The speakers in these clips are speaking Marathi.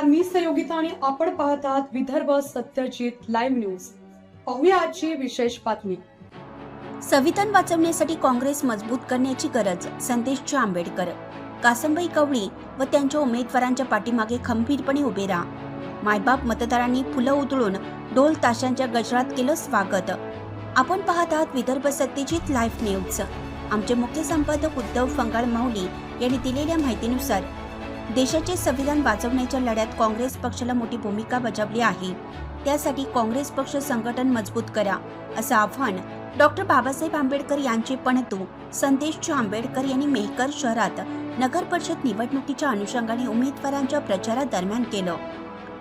नमस्कार मी संयोगिता आणि आपण पाहत आहात विदर्भ सत्यजित लाईव्ह न्यूज. पाहूया आजची विशेष बातमी. संविधान वाचवण्यासाठी काँग्रेस मजबूत करण्याची गरज संदेश आंबेडकर. कासंबाई कवळी व त्यांच्या उमेदवारांच्या पाठीमागे खंबीरपणे उभे राहा. मायबाप मतदारांनी फुलं उधळून ढोल ताशांच्या गजरात केलं स्वागत. आपण पाहत आहात विदर्भ सत्यजित लाईव्ह न्यूज. आमचे मुख्य संपादक उद्धव फंगाळ माऊली यांनी दिलेल्या माहितीनुसार देशाचे संविधान वाचवण्याच्या लढ्यात काँग्रेस पक्षाला मोठी भूमिका बजावली आहे. त्यासाठी काँग्रेस पक्ष संघटन मजबूत करा असं आव्हान डॉक्टर बाबासाहेब आंबेडकर यांचे पणतू संदेश आंबेडकर यांनी मेहकर शहरात नगर परिषद निवडणुकीच्या अनुषंगाने उमेदवारांच्या प्रचारादरम्यान केलं.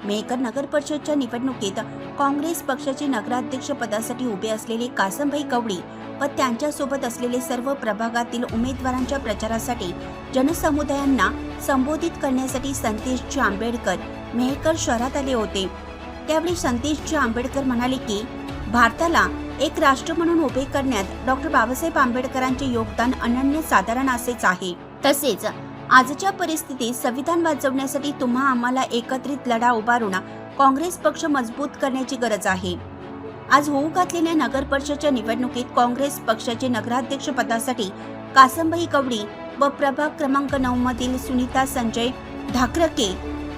मेहकर नगर परिषदच्या निवडणुकीत काँग्रेस पक्षाचे नगराध्यक्ष पदासाठी उभे असलेले कासमभाई कवडी व त्यांच्यासोबत असलेले सर्व प्रभागातील उमेदवारांच्या प्रचारासाठी जनसमुदायांना संबोधित करण्यासाठी संतेशजी आंबेडकर मेहकर शहरात आले होते. त्यावेळी संतेशजी आंबेडकर म्हणाले की भारताला एक राष्ट्र म्हणून उभे करण्यात डॉक्टर बाबासाहेब आंबेडकरांचे योगदान अनन्य साधारण असेच आहे. तसेच आजच्या परिस्थितीत संविधान वाचवण्यासाठी तुम्हा आम्हाला एकत्रित लढा उभारून काँग्रेस पक्ष मजबूत करण्याची गरज आहे. आज होऊ घातलेल्या नगर परिषदच्या निवडणुकीत काँग्रेस पक्षाचे नगराध्यक्ष पदासाठी कासंबाई कवडी व प्रभाग क्रमांक नऊ मधील सुनीता संजय ढाकरके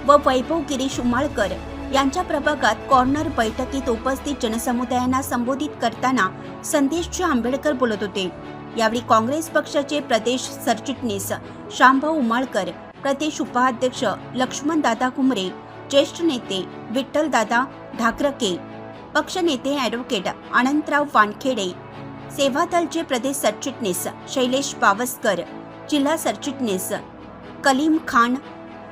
व वैभव गिरीश उमाळकर यांच्या प्रभागात कॉर्नर बैठकीत उपस्थित जनसमुदायांना संबोधित करताना संदेश आंबेडकर बोलत होते. यावेळी काँग्रेस पक्षाचे प्रदेश सरचिटणीस शामभाऊ उमाळकर प्रदेश उपाध्यक्ष लक्ष्मण दादा कुमरे ज्येष्ठ नेते विठ्ठल दादा ढाकरके पक्षनेते ॲडव्होकेट अनंतराव वानखेडे सेवादलचे प्रदेश सरचिटणीस शैलेश पावसकर जिल्हा सरचिटणीस कलीम खान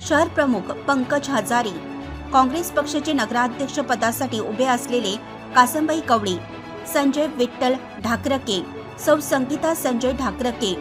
शहर प्रमुख पंकज हजारी काँग्रेस पक्षाचे नगराध्यक्ष पदासाठी उभे असलेले कासंबाई कवडी संजय विठ्ठल ढाकरके सौ संगीता संजय ढाकरके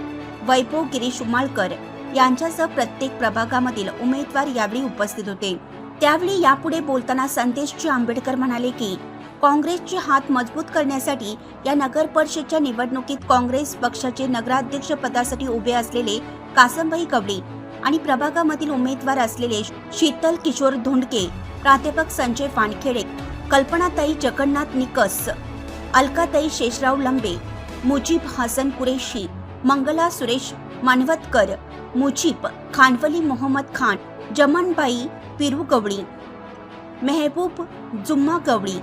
वैभव गिरीश उमाळकर यांच्यासह प्रत्येक प्रभागामधील उमेदवार यावेळी उपस्थित होते. त्यावेळी यापुढे बोलताना संदेशजी आंबेडकर म्हणाले की काँग्रेसचे हात मजबूत करण्यासाठी या नगर परिषदच्या निवडणुकीत काँग्रेस पक्षाचे नगराध्यक्ष पदासाठी उभे असलेले कासमभाई कवडे आणि प्रभागामधील उमेदवार असलेले शीतल किशोर धोंडके प्राध्यापक संजय वानखेडे कल्पनाताई जगन्नाथ निकस अलकाताई शेषराव लंबे मुजीब हसन कुरेशी मंगला सुरेश मानवतकर मुजीब खानवली मोहम्मद खान जमनबाई पिरू गवळी मेहबूब जुम्मा गवळी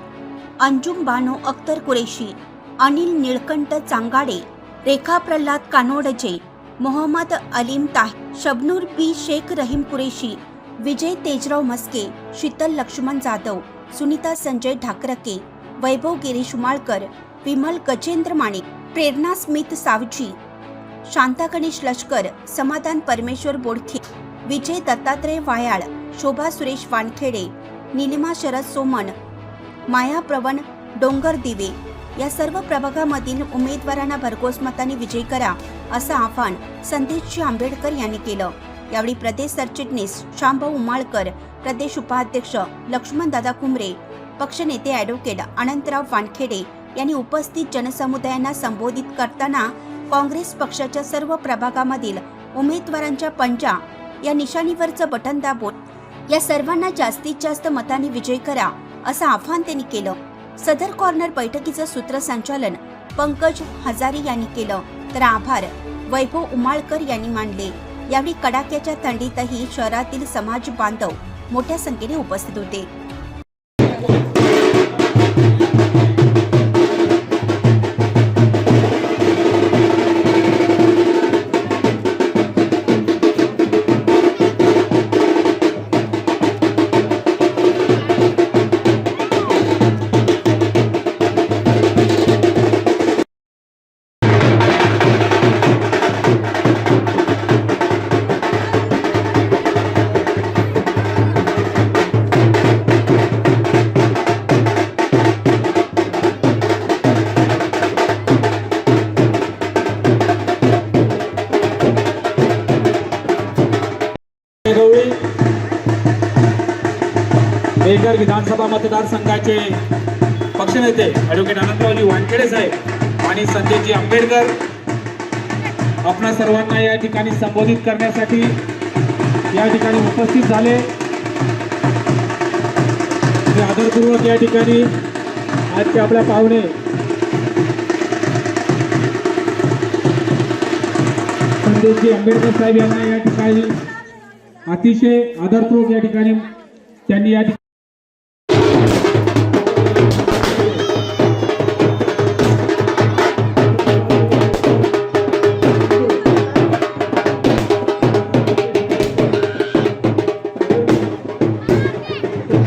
अंजुम बानो अख्तर कुरेशी अनिल निळकंठ चांगाडे रेखा प्रल्हाद कानोडजे मोहम्मद अलीम ताह शबनूर बी शेख रहीम कुरेशी विजय तेजराव मस्के शीतल लक्ष्मण जाधव सुनीता संजय ढाकरके वैभव गिरीश माळकर विमल गजेंद्र माणिक प्रेरणा स्मित सावजी शांता गणेश लष्कर समाधान परमेश्वर बोडखे विजय दत्तात्रय वायाळ शोभा सुरेश वानखेडे निलिमा शरद सोमन माया प्रवण डोंगर दिवे या सर्व प्रभागामधील उमेदवारांना भरघोस मताने विजय करा असं आवाहन संदेशजी आंबेडकर यांनी केलं. यावेळी प्रदेश सरचिटणीस श्यामभाऊ उमाळकर प्रदेश उपाध्यक्ष लक्ष्मण दादा कुमरे पक्षनेते ॲडव्होकेट अनंतराव वानखेडे यांनी उपस्थित जनसमुदायांना संबोधित करताना काँग्रेस पक्षाच्या सर्व प्रभागामधील उमेदवारांच्या पंजा या निशाणीवरचं बटन दाबून या सर्वांना जास्तीत जास्त मताने विजय करा असं आव्हान त्यांनी केलं. सदर कॉर्नर बैठकीचं सूत्रसंचालन पंकज हजारी यांनी केलं. तर आभार वैभव उमाळकर यांनी मानले. यावेळी कडाक्याच्या थंडीतही शहरातील समाज बांधव मोठ्या संख्येने उपस्थित होते. मेकर विधानसभा मतदारसंघाचे पक्षनेते ॲडव्होकेट अनंतरावजी वानखेडे साहेब आणि संजयजी आंबेडकर आपणा सर्वांना या ठिकाणी संबोधित करण्यासाठी या ठिकाणी उपस्थित झाले. आदरपूर्वक या ठिकाणी आजचे आपल्या पाहुणे संदेशजी आंबेडकर साहेब यांना या ठिकाणी अतिशय आदरपूर्वक या ठिकाणी त्यांनी या ठिकाणी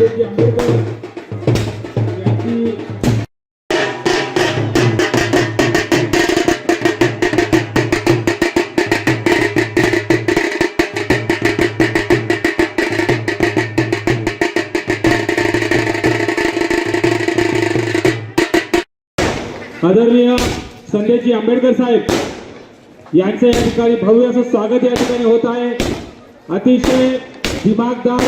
संदेशजी आंबेडकर आदरणीय संदेशजी आंबेडकर साहेब यांचे या ठिकाणी भव्य असं स्वागत या ठिकाणी होत आहे. अतिशय दिमागदार